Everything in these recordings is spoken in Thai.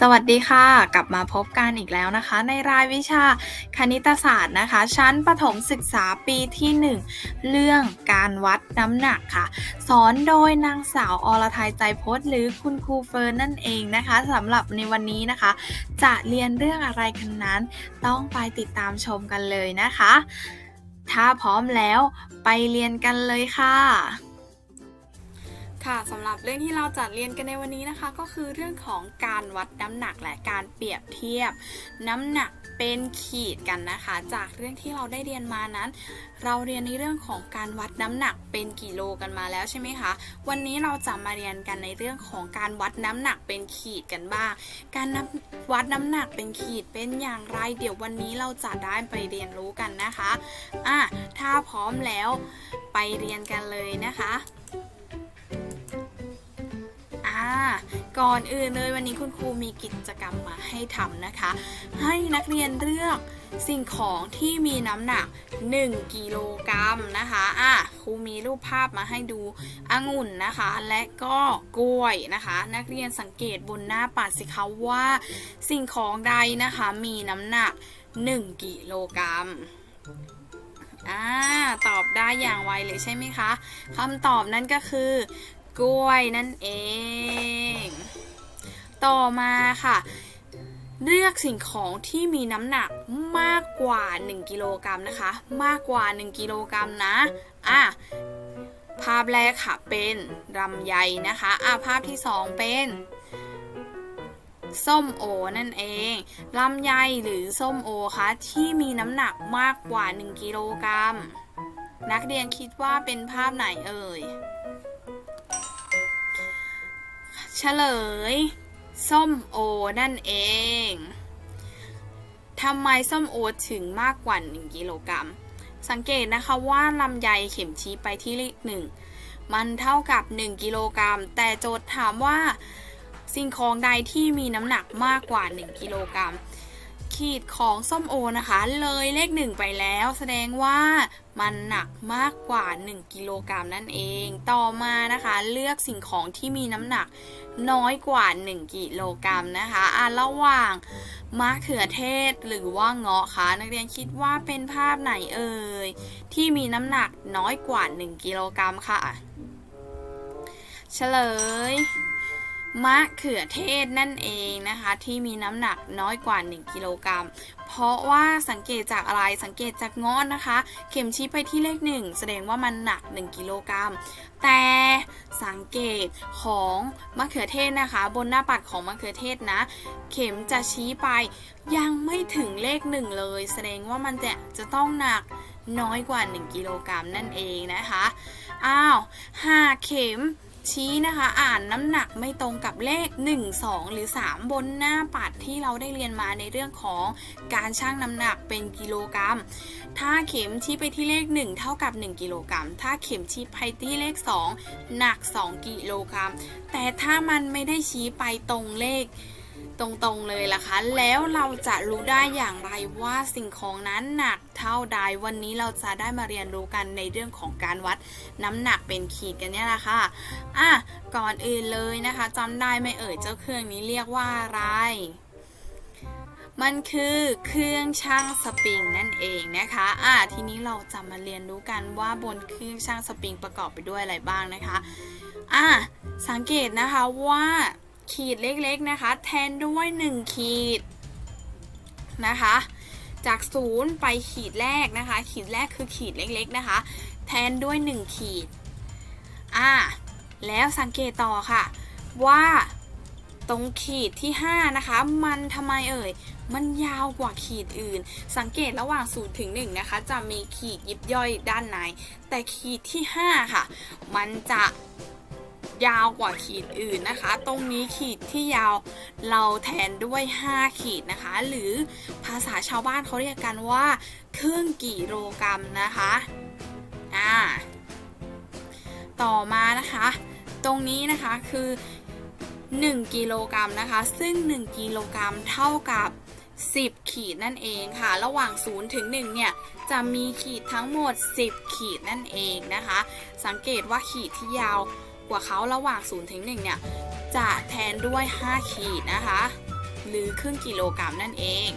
สวัสดีค่ะ กลับมาพบกันอีกแล้วนะคะ ในรายวิชาคณิตศาสตร์นะคะ ชั้นประถมศึกษาปีที่ 1 เรื่องการวัดน้ำหนักค่ะ สอนโดยนางสาวอรทัยใจพจน์หรือคุณครูเฟิร์นนั่นเองนะคะสำหรับในวันนี้นะคะ จะเรียนเรื่องอะไรกันนั้น ต้องไปติดตามชมกันเลยนะคะ ถ้าพร้อมแล้วไปเรียนกันเลยค่ะ ค่ะสำหรับเรื่องที่เราจะเรียนกันในวันนี้นะคะ ก็คือเรื่องของการวัดน้ำหนักและการเปรียบเทียบ น้ำหนักเป็นขีดกันนะคะ จากเรื่องที่เราได้เรียนมานั้น เราเรียนในเรื่องของการวัดน้ำหนักเป็นกิโลกันมาแล้วใช่ไหมคะวันนี้เราจะมาเรียนกันในเรื่องของการวัดน้ำหนักเป็นขีดกันบ้าง การนับวัดน้ำหนักเป็นขีดเป็นอย่างไร เดี๋ยววันนี้เราจะได้ไปเรียนรู้กันนะคะอะถ้าพร้อมแล้วไปเรียนกันเลยนะคะ อ่าก่อนอื่นเลยวันนี้คุณครูมีกิจกรรมมาให้ทำนะคะ ให้นักเรียนเลือกสิ่งของที่มีน้ำหนัก 1 กิโลกรัมนะคะอะครูมีรูปภาพมาให้ดูองุ่นนะคะ และก็กล้วยนะคะ นักเรียนสังเกตบนหน้าปัดสิคะว่าสิ่งของใดนะคะมีน้ำหนัก 1 กิโลกรัมอ่าตอบได้อย่างไวเลยใช่ไหมคะคำตอบนั่นก็คือ กล้วยนั่นเอง ต่อมาค่ะ เลือกสิ่งของที่มีน้ำหนักมากกว่า 1กิโลกรัมนะคะ มากกว่า 1กิโลกรัมนะ อะ ภาพแรกค่ะเป็นลำไยนะคะ อะ ภาพที่ 2 เป็นส้มโอนั่นเอง ลำไยหรือส้มโอคะที่มีน้ำหนักมากกว่า 1 กิโลกรัม นักเรียนคิดว่าเป็นภาพไหนเอ่ย เฉลย ส้มโอนั่นเองทำไมส้มโอถึงมากกว่า 1 กิโลกรัม สังเกตนะคะว่าลำไยเข็มชี้ไปที่เลขหนึ่งมันเท่ากับ 1 กิโลกรัม แต่โจทย์ถามว่า สิ่งของใดที่มีน้ำหนักมากกว่า 1 กิโลกรัม ขีดของส้มโอนะคะ เลยเลขหนึ่งไปแล้ว แสดงว่ามันหนักมากกว่า 1 กิโลกรัมนั่นเอง ต่อมานะคะ เลือกสิ่งของที่มีน้ำหนักน้อยกว่า 1 กิโลกรัมนะคะอะระหว่างมะเขือเทศหรือว่าเงาะคะนักเรียนคิดว่าเป็นภาพไหนเอ่ยที่มีน้ำหนักน้อยกว่า 1 กิโลกรัมค่ะ เฉลย มะเขือเทศนั่นเองนะคะ ที่มีน้ำหนักน้อยกว่า 1 กิโลกรัม เพราะว่าสังเกตจากอะไรสังเกตจากงอนนะคะ เข็มชี้ไปที่เลขหนึ่งแสดงว่ามันหนัก 1 กิโลกรัม แต่สังเกตของมะเขือเทศนะคะ บนหน้าปัดของมะเขือเทศนะ เข็มจะชี้ไปยังไม่ถึงเลขหนึ่งเลย แสดงว่ามันจะจะต้องหนักน้อยกว่า 1 กิโลกรัมนั่นเองนะคะ อ้าวหาเข็ม ชี้นะคะอ่านน้ำหนักไม่ตรงกับเลข 1 2 หรือ 3 บนหน้าปัดที่เราได้เรียนมาในเรื่องของการชั่งน้ำหนักเป็นกิโลกรัม ถ้าเข็มชี้ไปที่เลข 1 เท่ากับ 1 กิโลกรัม ถ้าเข็มชี้ไปที่เลข 2 หนัก 2 กิโลกรัม แต่ถ้ามันไม่ได้ชี้ไปตรงเลข ตรงๆเลยล่ะคะ แล้วเราจะรู้ได้อย่างไรว่าสิ่งของนั้นหนักเท่าใด วันนี้เราจะได้มาเรียนรู้กันในเรื่องของการวัดน้ำหนักเป็นขีดกันเนี่ยแหละค่ะอะก่อนอื่นเลยนะคะจำได้ไหมเอ่ยเจ้าเครื่องนี้เรียกว่าอะไร มันคือเครื่องช่างสปริงนั่นเองนะคะอะทีนี้เราจะมาเรียนรู้กันว่าบนเครื่องช่างสปริงประกอบไปด้วยอะไรบ้างนะคะอะสังเกตนะคะว่า ขีดเล็กๆนะคะ แทนด้วย 1 ขีดนะคะ จากศูนย์ไปขีดแรกนะคะ ขีดแรกคือขีดเล็กๆนะคะ แทนด้วย 1 ขีดอ่าแล้วสังเกตต่อค่ะ ว่าตรงขีดที่ 5 นะคะ มันทำไมเอ่ย มันยาวกว่าขีดอื่น สังเกตระหว่าง0ถึง1นะคะ จะมีขีดยิบย่อยด้านใน แต่ขีดที่ 5 ค่ะ มันจะ ยาวกว่าขีดอื่นนะคะ ตรงนี้ขีดที่ยาวเราแทนด้วย 5 ขีดนะคะ หรือภาษาชาวบ้านเขาเรียกกันว่า ครึ่งกิโลกรัมนะคะอ่าต่อมานะคะ ตรงนี้นะคะคือ 1 กิโลกรัมนะคะ ซึ่ง 1 กิโลกรัมเท่ากับ 10 ขีดนั่นเองค่ะ ระหว่าง 0 ถึง 1 เนี่ย จะมีขีดทั้งหมด 10 ขีดนั่นเองนะคะ สังเกตว่าขีดที่ยาว กว่าเขาระหว่าง0ถึง1เนี่ย จะแทนด้วย 5 ขีดนะคะ หรือครึ่งกิโลกรัมนั่นเอง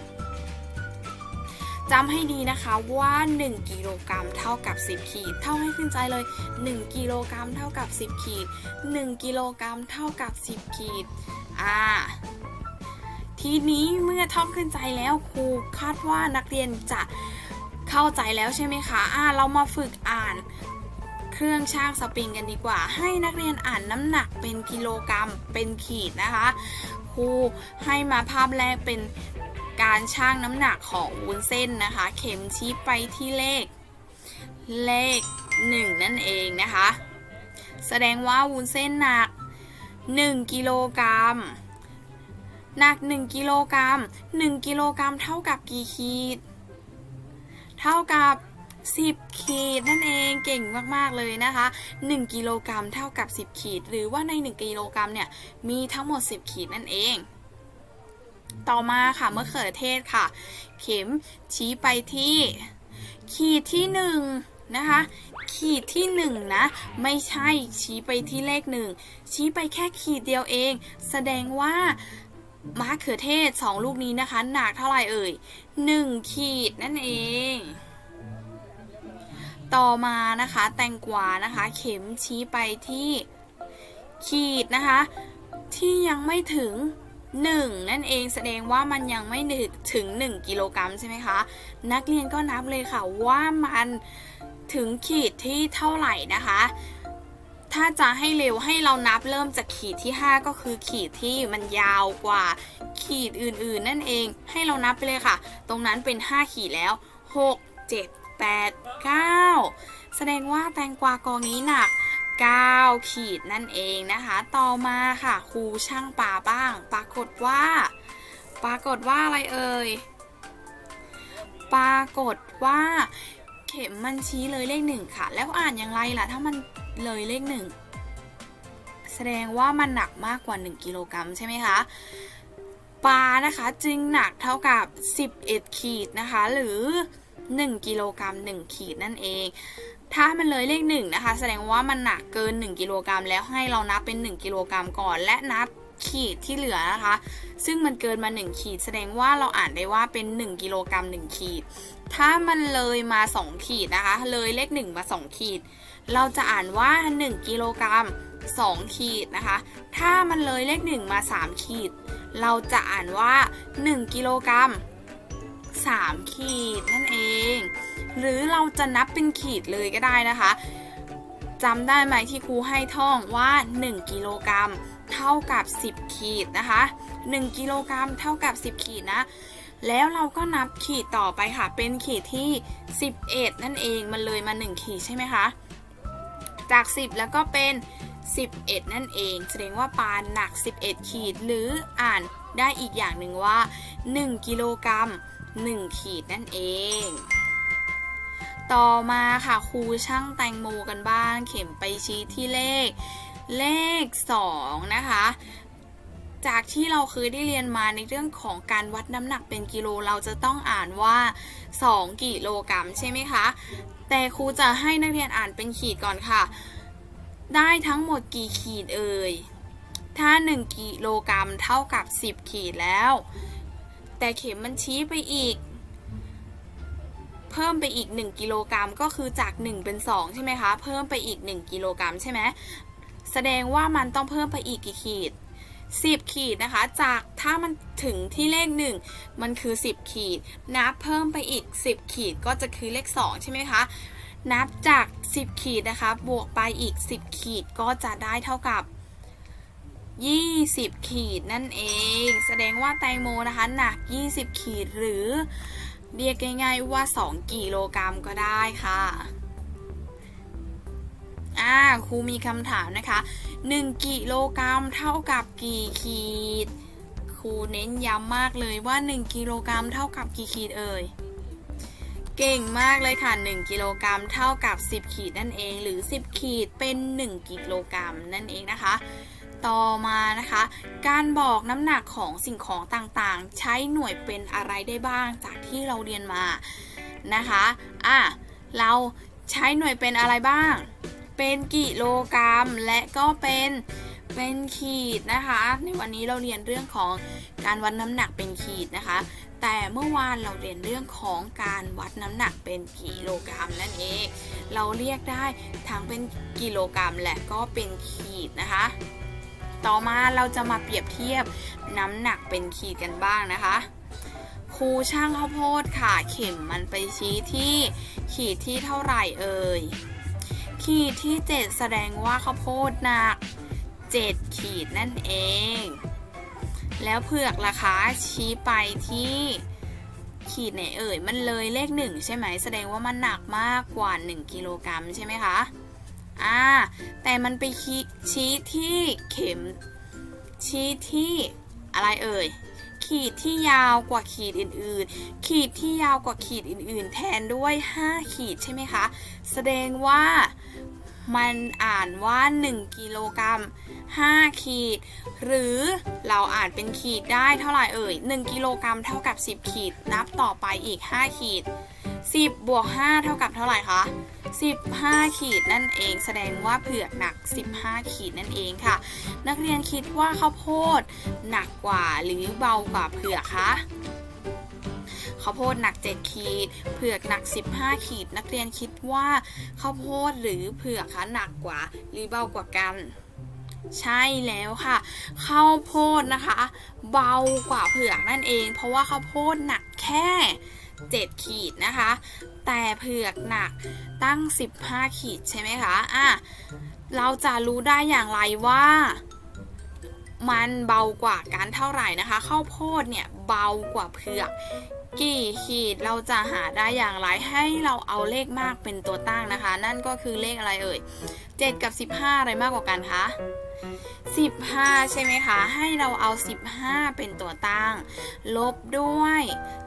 จำให้ดีนะคะว่า 1 กิโลกรัมเท่ากับ 10 ขีด เท่าให้ขึ้นใจเลย 1 กิโลกรัมเท่ากับ 10 ขีด 1 กิโลกรัมเท่ากับ 10 ขีด อ่า ทีนี้เมื่อท่องขึ้นใจแล้วครูคาดว่านักเรียนจะเข้าใจแล้วใช่ไหมคะ อ่า เรามาฝึกอ่าน เครื่องช่างสปริงกันดีกว่า ให้นักเรียนอ่านน้ำหนักเป็นกิโลกรัมเป็นขีดนะคะครูให้มาภาพแรกเป็นการช่างน้ำหนักของวุ้นเส้นนะคะ เข็มชี้ไปที่เลข เลข 1 นั่นเองนะคะ แสดงว่าวุ้นเส้นหนัก 1 กิโลกรัมหนัก 1 กิโลกรัม1กิโลกรัมเท่ากับกี่ขีด เท่ากับ 10 ขีดนั่นเองเก่งมากๆเลยนะคะ 1 กิโลกรัมเท่ากับ 10 ขีด หรือว่าใน 1 กิโลกรัมเนี่ยมีทั้งหมด 10 ขีดนั่นเองต่อมาค่ะมะเขือเทศค่ะ เข็มชี้ไปที่ ขีดที่1นะคะ ขีดที่1นะ ไม่ใช่ชี้ไปที่เลขหนึ่งชี้ไปแค่ขีดเดียวเอง แสดงว่ามะเขือเทศ2ลูกนี้นะคะ หนักเท่าไหร่เอ่ย1ขีดนั่นเอง ต่อมานะคะ แตงกวานะคะ เข็มชี้ไปที่ขีดนะคะ ที่ยังไม่ถึง 1 นั่นเองแสดงว่ามันยังไม่ถึง 1 กิโลกรัมใช่ไหมคะ นักเรียนก็นับเลยค่ะว่ามันถึงขีดที่เท่าไหร่นะคะ ถ้าจะให้เร็วให้เรานับเริ่มจากขีดที่ 5 ก็คือขีดที่มันยาวกว่าขีดอื่นๆ นั่นเอง ให้เรานับไปเลยค่ะ ตรงนั้นเป็น 5 ขีดแล้ว 6 7 8 9 แสดงว่าแตงกวากองนี้หนัก 9 ขีดนั่นเองนะคะ ต่อมาค่ะครูช่างป่าบ้าง ปรากฏว่า ปรากฏว่าอะไรเอ่ย ปรากฏว่า เข็มมันชี้เลยเลขหนึ่งค่ะ แล้วอ่านอย่างไรล่ะ ถ้ามันเลยเลขหนึ่งแสดงว่ามันหนักมากกว่า 1 กิโลกรัมใช่ไหมคะปลานะคะจึงหนักเท่ากับ 11 ขีดนะคะ หรือ 1 กิโลกรัม1ขีดนั่นเอง ถ้ามันเลยเลขหนึ่งนะคะ แสดงว่ามันหนักเกิน 1 กิโลกรัมแล้วให้เรานับเป็น 1 กิโลกรัมก่อน และนับขีดที่เหลือนะคะ ซึ่งมันเกินมา 1 ขีด แสดงว่าเราอ่านได้ว่าเป็น 1 กิโลกรัม 1 ขีด ถ้ามันเลยมา 2 ขีดนะคะ เลยเลข 1 มา 2 ขีด เราจะอ่านว่า 1 กิโลกรัม 2 ขีดนะคะ ถ้ามันเลยเลข 1 มา 3 ขีด เราจะอ่านว่า 1 กิโลกรัม 3 ขีดนั่นเอง หรือเราจะนับเป็นขีดเลยก็ได้นะคะจำได้ไหมที่ครูให้ท่องว่า 1 กิโลกรัมเท่ากับ 10 ขีดนะคะ 1 กิโลกรัมเท่ากับ 10 ขีดนะ แล้วเราก็นับขีดต่อไปค่ะ เป็นขีดที่ 11 นั่นเอง มันเลยมา 1 ขีดใช่ไหมคะ จาก 10 แล้วก็เป็น 11 นั่นเอง แสดงว่าปลาหนัก 11 ขีด หรืออ่านได้อีกอย่างหนึ่งว่า 1 กิโลกรัม1 ขีดนั่นเอง ต่อมาค่ะครูช่างแตงโมกันบ้าง เข็มไปชี้ที่เลข เลข 2 นะคะ จากที่เราเคยได้เรียนมาในเรื่องของการวัดน้ำหนักเป็นกิโลเราจะต้องอ่านว่า 2 กิโลกรัมใช่ไหมคะ แต่ครูจะให้นักเรียนอ่านเป็นขีดก่อนค่ะ ได้ทั้งหมดกี่ขีดเอ่ย ถ้า 1 กิโลกรัมเท่ากับ 10 ขีดแล้ว แต่เข็มมันชี้ไปอีก เพิ่มไปอีก 1 กิโลกรัมก็คือจาก 1 เป็น 2 ใช่ไหมคะ เพิ่มไปอีก 1 กิโลกรัมใช่ไหมแสดงว่ามันต้องเพิ่มไปอีกกี่ขีด 10 ขีดนะคะ จากถ้ามันถึงที่เลข 1 มันคือ 10 ขีด นับเพิ่มไปอีก 10 ขีดก็จะคือเลข 2 ใช่ไหมคะ นับจาก 10 ขีดนะคะ บวกไปอีก 10 ขีดก็จะได้เท่ากับ20 ขีดนั่นเอง แสดงว่าแตงโมนะคะ หนัก 20 ขีดหรือ เรียกง่ายๆว่า 2 กิโลกรัมก็ได้ค่ะอ่าครูมีคำถามนะคะ 1 กิโลกรัมเท่ากับกี่ขีด ครูเน้นย้ำมากเลยว่า 1 กิโลกรัมเท่ากับกี่ขีดเอ่ย เก่งมากเลยค่ะ 1 กิโลกรัมเท่ากับ 10 ขีดนั่นเอง หรือ 10 ขีดเป็น 1 กิโลกรัมนั่นเองนะคะ ต่อมานะคะ การบอกน้ำหนักของสิ่งของต่างๆ ใช้หน่วยเป็นอะไรได้บ้างจากที่เราเรียนมานะคะอะเราใช้หน่วยเป็นอะไรบ้าง เป็นกิโลกรัม และก็เป็นเป็นขีดนะคะ ในวันนี้เราเรียนเรื่องของการวัดน้ำหนักเป็นขีดนะคะ แต่เมื่อวานเราเรียนเรื่องของการวัดน้ำหนักเป็นกิโลกรัมนั่นเอง เราเรียกได้ทั้งเป็นกิโลกรัมและก็เป็นขีดนะคะ ต่อมาเราจะมาเปรียบเทียบน้ำหนักเป็นขีดกันบ้างนะคะครูช่างข้าวโพดค่ะ เข็มมันไปชี้ที่ขีดที่เท่าไหร่เอ่ยขีดที่ 7 แสดงว่าข้าวโพดหนัก 7 ขีดนั่นเอง แล้วเผือกราคาชี้ไปที่ ขีดไหนเอ่ย มันเลยเลข 1 ใช่ไหม แสดงว่ามันหนักมากกว่า 1 กิโลกรัมใช่ไหมคะ อ่าแต่มันไปชี้ชี้ที่เข็ม ชี้ที่อะไรเอ่ย ขีดที่ยาวกว่าขีดอื่นๆ ขีดที่ยาวกว่าขีดอื่น ๆ แทนด้วย 5 ขีดใช่ไหมคะ แสดงว่ามันอ่านว่า 1 กิโลกรัม 5 ขีด หรือเราอ่านเป็นขีดได้เท่าไหร่เอ่ย 1 กิโลกรัมเท่ากับ 10 ขีด นับต่อไปอีก 5 ขีด 10 บวก 5 เท่ากับเท่าไหร่คะ 15 ขีดนั่นเอง แสดงว่าเผือกหนัก 15 ขีดนั่นเองค่ะ นักเรียนคิดว่าข้าวโพดหนักกว่าหรือเบากว่าเผือกคะข้าวโพดหนัก 7 ขีด เผือกหนัก 15 ขีด นักเรียนคิดว่าข้าวโพดหรือเผือกคะหนักกว่าหรือเบากว่ากัน ใช่แล้วค่ะข้าวโพดนะคะ เบากว่าเผือกนั่นเอง เพราะว่าข้าวโพดหนักแค่ 7 ขีดนะคะ แต่เผือกหนักตั้ง 15 ขีดใช่ไหมคะอะเราจะรู้ได้อย่างไรว่า มันเบากว่ากันเท่าไหร่นะคะข้าวโพดเนี่ยเบากว่าเผือกกี่ขีดเราจะหาได้อย่างไรให้เราเอาเลขมากเป็นตัวตั้งนะคะ นั่นก็คือเลขอะไรเอ่ย 7 กับ 15 อะไรมากกว่ากันคะ 15 ใช่ไหมคะ ให้เราเอา 15 เป็นตัวตั้ง ลบด้วย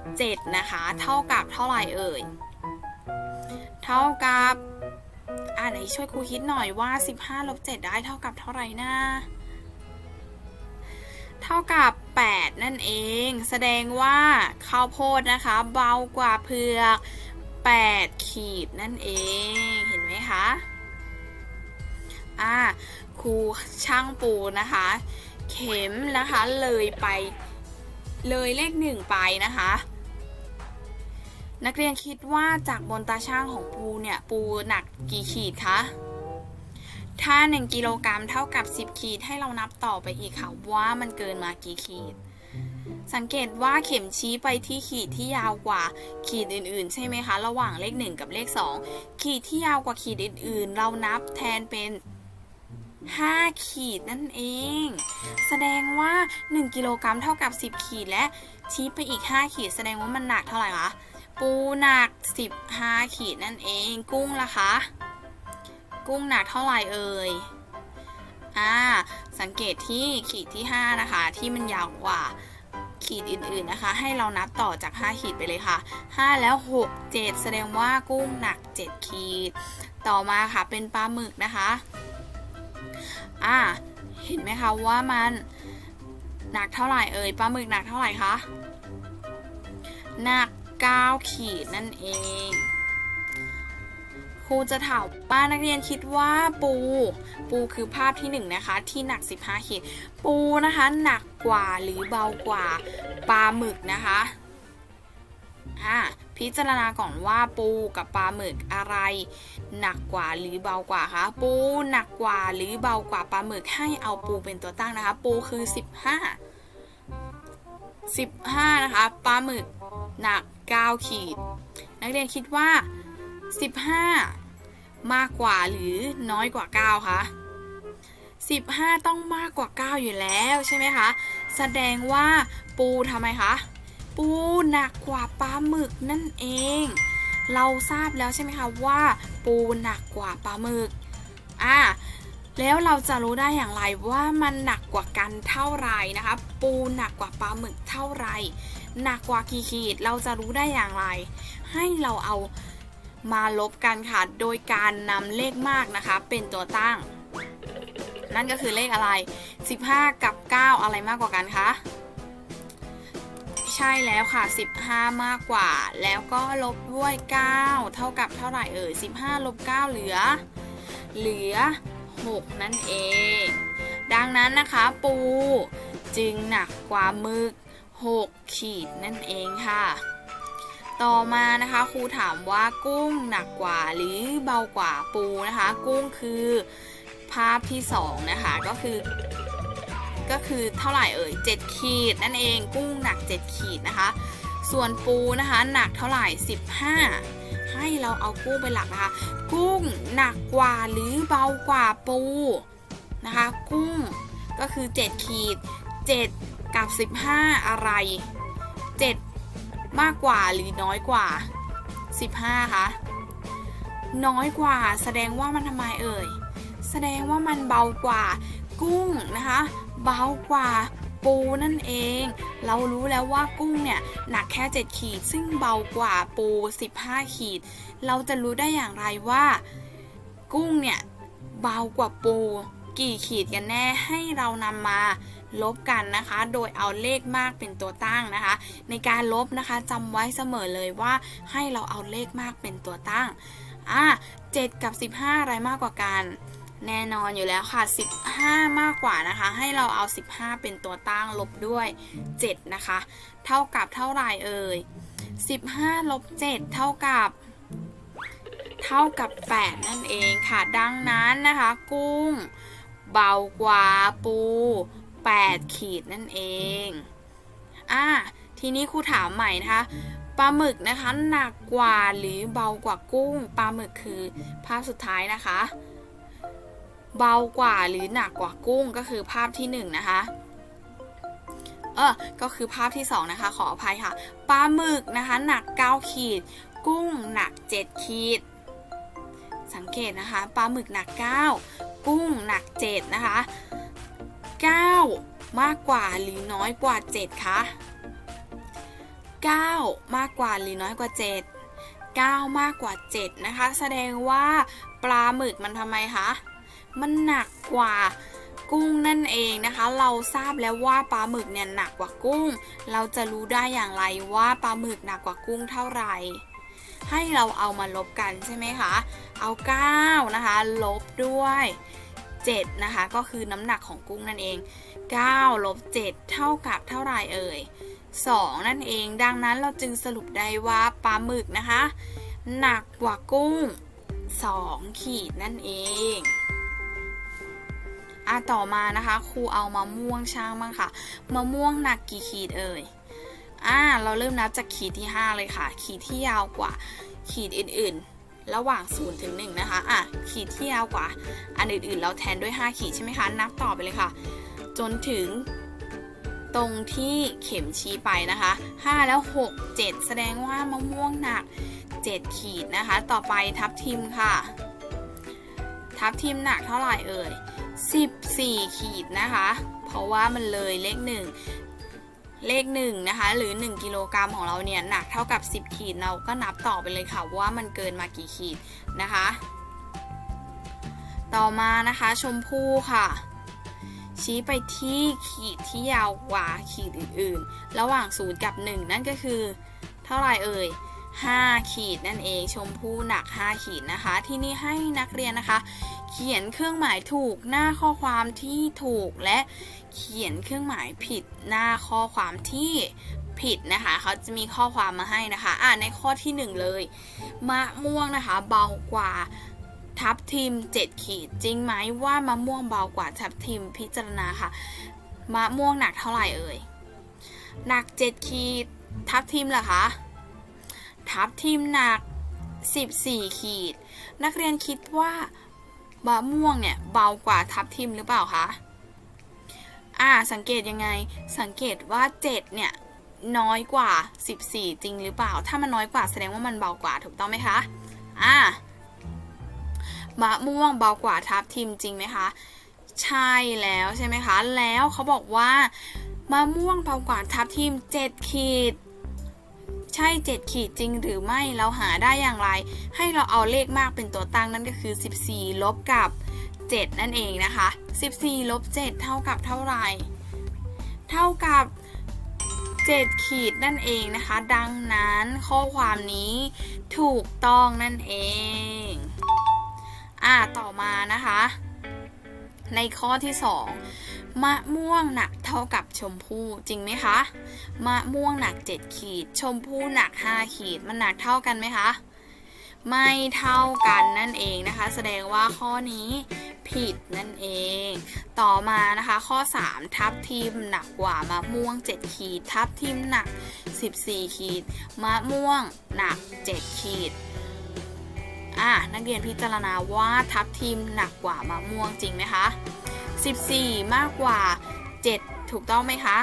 7 นะคะ เท่ากับเท่าไหร่เอ่ย เท่ากับอ่าไหนช่วยครูคิดหน่อยว่า 15ลบ7ได้เท่ากับเท่าไหร่นะเท่ากับ 8 นั่นเอง แสดงว่าข้าวโพดนะคะ เบากว่าเผือก 8 ขีดนั่นเอง เห็นไหมคะอ่าครูช่างปูนะคะ เข็มนะคะเลยไปเลยเลขหนึ่งไปนะคะ นักเรียนคิดว่าจากบนตาช่างของปูเนี่ย ปูหนักกี่ขีดคะ ถ้า 1 กิโลกรัมเท่ากับ 10 ขีดให้เรานับต่อไปอีกค่ะ ว่ามันเกินมากี่ขีด สังเกตว่าเข็มชี้ไปที่ขีดที่ยาวกว่าขีดอื่นๆ ใช่ไหมคะ ระหว่างเลข 1 กับเลข 2 ขีดที่ยาวกว่าขีดอื่นๆ เรานับแทนเป็น5 ขีดนั่นเอง แสดงว่า 1 กิโลกรัมเท่ากับ 10 ขีดและชี้ไปอีก 5 ขีด แสดงว่ามันหนักเท่าไหร่คะ ปูหนัก 15 ขีดนั่นเอง กุ้งล่ะคะ กุ้งหนักเท่าไหร่เอ่ย อ่า สังเกตที่ขีดที่ 5 นะคะ ที่มันยาวกว่าขีดอื่นๆนะคะ ให้เรานับต่อจาก 5 ขีดไปเลยค่ะ 5 แล้ว 6 7 แสดงว่ากุ้งหนัก 7 ขีด ต่อมาค่ะเป็นปลาหมึกนะคะ อ่า เห็นไหมคะว่ามันหนักเท่าไหร่เอ่ย ปลาหมึกหนักเท่าไหร่คะ หนัก 9 ขีดนั่นเอง ครูจะถามว่านักเรียนคิดว่าปู ปูคือภาพที่1นงนะคะ ที่หนัก 15 ขีด ปูนะคะหนักกว่าหรือเบากว่าปลาหมึกนะคะอ่าพิจารณาก่อนว่าปูกับปลาหมึกอะไร หนักกว่าหรือเบากว่าคะปูหนักกว่าหรือเบากว่าปลาหมึกให้เอาปูเป็นตัวตั้งนะคะ ปูคือ 15 15 นะคะปลาหมึกหนัก 9 ขีด นักเรียนคิดว่า 15 มากกว่าหรือน้อยกว่า 9 คะ15 ต้องมากกว่า 9 อยู่แล้วใช่ไหมคะ แสดงว่าปูทำไมคะ ปูหนักกว่าปลาหมึกนั่นเอง เราทราบแล้วใช่ไหมคะว่า ปูหนักกว่าปลาหมึก อ่า แล้วเราจะรู้ได้อย่างไรว่ามันหนักกว่ากันเท่าไหร่นะคะ ปูหนักกว่าปลาหมึกเท่าไหร่หนักกว่ากี่ขีดเราจะรู้ได้อย่างไร ให้เราเอามาลบกันค่ะ โดยการนำเลขมากนะคะ เป็นตัวตั้ง นั่นก็คือเลขอะไร 15 กับ 9 อะไรมากกว่ากันคะใช่แล้วค่ะ 15 มากกว่า แล้วก็ลบด้วย 9 เท่ากับเท่าไหร่เอ่ย15 ลบ 9 เหลือ เหลือ 6 นั่นเอง ดังนั้นนะคะปูจึงหนักกว่าหมึก 6 ขีดนั่นเองค่ะ ต่อมานะคะครูถามว่ากุ้งหนักกว่าหรือเบากว่าปูนะคะ กุ้งคือภาพที่ 2 นะคะก็คือ ก็คือเท่าไหร่เอ่ย 7 ขีดนั่นเองกุ้งหนัก 7 ขีดนะคะ ส่วนปูนะคะหนักเท่าไหร่ 15 ให้เราเอากุ้งเป็นหลักนะคะ กุ้งหนักกว่าหรือเบากว่าปูนะคะ กุ้งก็คือ 7 ขีด 7 กับ 15 อะไร 7 มากกว่าหรือน้อยกว่า 15คะน้อยกว่าแสดงว่ามันทำไมเอ่ย แสดงว่ามันเบากว่า กุ้งนะคะ เบากว่า ปูนั่นเอง เรารู้แล้วว่ากุ้งเนี่ยหนักแค่ 7 ขีด ซึ่งเบากว่าปู 15 ขีด เราจะรู้ได้อย่างไรว่า กุ้งเนี่ยเบากว่าปู กี่ขีดกันแน่ให้เรานำมาลบกันนะคะ โดยเอาเลขมากเป็นตัวตั้งนะคะ ในการลบนะคะจำไว้เสมอเลยว่าให้เราเอาเลขมากเป็นตัวตั้งอะ7กับ 15 อะไรมากกว่ากัน แน่นอนอยู่แล้วค่ะ 15 มากกว่านะคะ ให้เราเอา 15 เป็นตัวตั้งลบด้วย 7 นะคะ เท่ากับเท่าไหร่เอ่ย 15 ลบ 7 เท่ากับ เท่ากับ 8 นั่นเองค่ะ ดังนั้นนะคะ กุ้ง เบากว่าปู 8 ขีดนั่นเอง อะ ทีนี้ครูถามใหม่นะคะปลาหมึกนะคะหนักกว่าหรือเบากว่ากุ้ง ปลาหมึกคือภาพสุดท้ายนะคะ เบากว่าหรือหนักกว่ากุ้งก็คือภาพที่หนึ่งนะคะเออก็คือภาพที่สองนะคะ ขออภัยค่ะปลาหมึกนะคะ หนัก 9 ขีด กุ้งหนัก 7 ขีด สังเกตนะคะปลาหมึกหนัก 9 กุ้งหนัก 7 นะคะ 9 มากกว่าหรือน้อยกว่า 7 คะ 9 มากกว่าหรือน้อยกว่า 7 9 มากกว่า 7 นะคะ แสดงว่าปลาหมึกมันทำไมคะ มันหนักกว่ากุ้งนั่นเองนะคะ เราทราบแล้วว่าปลาหมึกเนี่ยหนักกว่ากุ้ง เราจะรู้ได้อย่างไรว่าปลาหมึกหนักกว่ากุ้งเท่าไหร่ ให้เราเอามาลบกันใช่ไหมคะ เอา 9 นะคะ ลบด้วย7นะคะ ก็คือน้ำหนักของกุ้งนั่นเอง9ลบ7เท่ากับเท่าไหร่เอ่ย2 นั่นเอง ดังนั้นเราจึงสรุปได้ว่าปลาหมึกนะคะ หนักกว่ากุ้ง 2 ขีดนั่นเอง อะต่อมานะคะครูเอามะม่วงช่างบ้างค่ะมะม่วงหนักกี่ขีดเอ่ยอ่าเราเริ่มนับจากขีดที่ 5 เลยค่ะ ขีดที่ยาวกว่าขีดอื่นๆ ระหว่าง0ถึง1นะคะอะขีดที่ยาวกว่า อันอื่นๆ เราแทนด้วย 5 ขีดใช่ไหมคะ นับต่อไปเลยค่ะ จนถึงตรงที่เข็มชี้ไปนะคะ 5 แล้ว 6 7 แสดงว่ามะม่วงหนัก 7 ขีดนะคะ ต่อไปทับทิมค่ะ ทับทิมหนักเท่าไหร่เอ่ย 14 ขีดนะคะ เพราะว่ามันเลยเลข 1 เลข1นะคะ หรือ 1 กิโลกรัมของเราเนี่ยหนักเท่ากับ 10 ขีดเราก็นับต่อไปเลยค่ะว่ามันเกินมากี่ขีดนะคะ ต่อมานะคะชมพู่ค่ะชี้ไปที่ขีดที่ยาวกว่าขีดอื่นๆ ระหว่าง 0 กับ 1 นั่นก็คือ เท่าไหร่เอ่ย 5 ขีดนั่นเองชมพู่หนัก 5 ขีดนะคะ ที่นี่ให้นักเรียนนะคะ เขียนเครื่องหมายถูกหน้าข้อความที่ถูกและเขียนเครื่องหมายผิดหน้าข้อความที่ผิดนะคะเขาจะมีข้อความมาให้นะคะ อ่าในข้อที่ 1 เลย มะม่วงนะคะ เบากว่าทับทิม 7 ขีด จริงไหมว่ามะม่วงเบากว่าทับทิมพิจารณาค่ะมะม่วงหนักเท่าไหร่เอ่ยหนัก 7 ขีดทับทิมเหรอคะ ทับทิมหนัก 14 ขีด นักเรียนคิดว่ามะม่วงเนี่ยเบากว่าทับทิมหรือเปล่าคะอ่าสังเกตยังไงสังเกตว่า 7 เนี่ยน้อยกว่า 14 จริงหรือเปล่า ถ้ามันน้อยกว่าแสดงว่ามันเบากว่าถูกต้องไหมคะอ่ามะม่วงเบากว่าทับทิมจริงไหมคะ ใช่แล้วใช่ไหมคะ แล้วเขาบอกว่ามะม่วงเบากว่าทับทิม 7 ขีด ใช่ 7 ขีดจริงหรือไม่เราหาได้อย่างไร ให้เราเอาเลขมากเป็นตัวตั้งนั่นก็คือ 14 ลบกับ 7 นั่นเองนะคะ 14 ลบ 7 เท่ากับเท่าไหร่ เท่ากับ 7 ขีดนั่นเองนะคะ ดังนั้นข้อความนี้ถูกต้องนั่นเอง อ่าต่อมานะคะ ในข้อที่สอง มะม่วงหนักเท่ากับชมพู่จริงไหมคะ มะม่วงหนัก 7 ขีด ชมพู่หนัก 5 ขีด มันหนักเท่ากันไหมคะ ไม่เท่ากันนั่นเองนะคะ แสดงว่าข้อนี้ผิดนั่นเอง ต่อมานะคะ ข้อ 3 ทับทิมหนักกว่ามะม่วง 7 ขีด ทับทิมหนัก 14 ขีด มะม่วงหนัก 7 ขีดอะนักเรียนพิจารณาว่าทับทิมหนักกว่ามะม่วงจริงไหมคะ 14 มากกว่า 7 ถูกต้องไหมคะ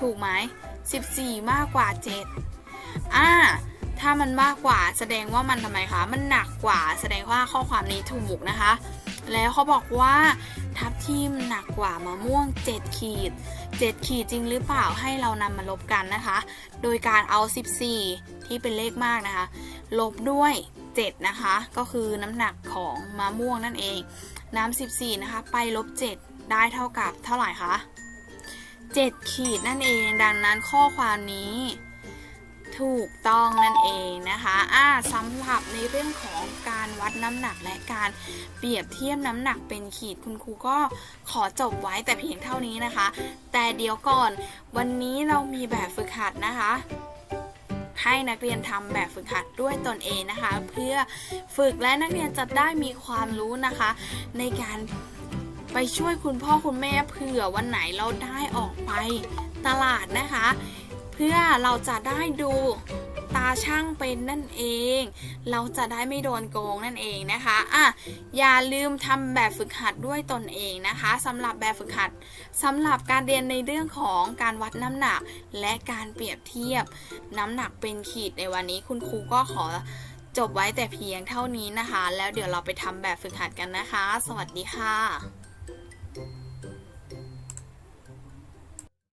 ถูกไหม14 มากกว่า 7 อ่า ถ้ามันมากกว่าแสดงว่ามันทำไมคะ มันหนักกว่า แสดงว่าข้อความนี้ถูกนะคะ แล้วเขาบอกว่าทับทิมหนักกว่ามะม่วง 7 ขีด 7 ขีดจริงหรือเปล่าให้เรานำมาลบกันนะคะ โดยการเอา 14 ที่เป็นเลขมากนะคะ ลบด้วย 7 นะคะ ก็คือน้ำหนักของมะม่วงนั่นเอง น้ำ14 นะคะ ไปลบ 7 ได้เท่ากับเท่าไหร่คะ 7 ขีดนั่นเอง ดังนั้นข้อความนี้ ถูกต้องนั่นเองนะคะอ่าสำหรับในเรื่องของการวัดน้ำหนักและการเปรียบเทียบน้ำหนักเป็นขีดคุณครูก็ขอจบไว้แต่เพียงเท่านี้นะคะ แต่เดี๋ยวก่อนวันนี้เรามีแบบฝึกหัดนะคะ ให้นักเรียนทำแบบฝึกหัดด้วยตนเองนะคะ เพื่อฝึกและนักเรียนจะได้มีความรู้นะคะ ในการไปช่วยคุณพ่อคุณแม่เผื่อวันไหนเราได้ออกไปตลาดนะคะ เพื่อเราจะได้ดู ตาช่างเป็นนั่นเอง เราจะได้ไม่โดนโกงนั่นเองนะคะอะอย่าลืมทำแบบฝึกหัดด้วยตนเองนะคะสำหรับแบบฝึกหัดสำหรับการเรียนในเรื่องของการวัดน้ำหนักและการเปรียบเทียบ น้ำหนักเป็นขีดในวันนี้คุณครูก็ขอจบไว้แต่เพียงเท่านี้นะคะ แล้วเดี๋ยวเราไปทำแบบฝึกหัดกันนะคะ สวัสดีค่ะ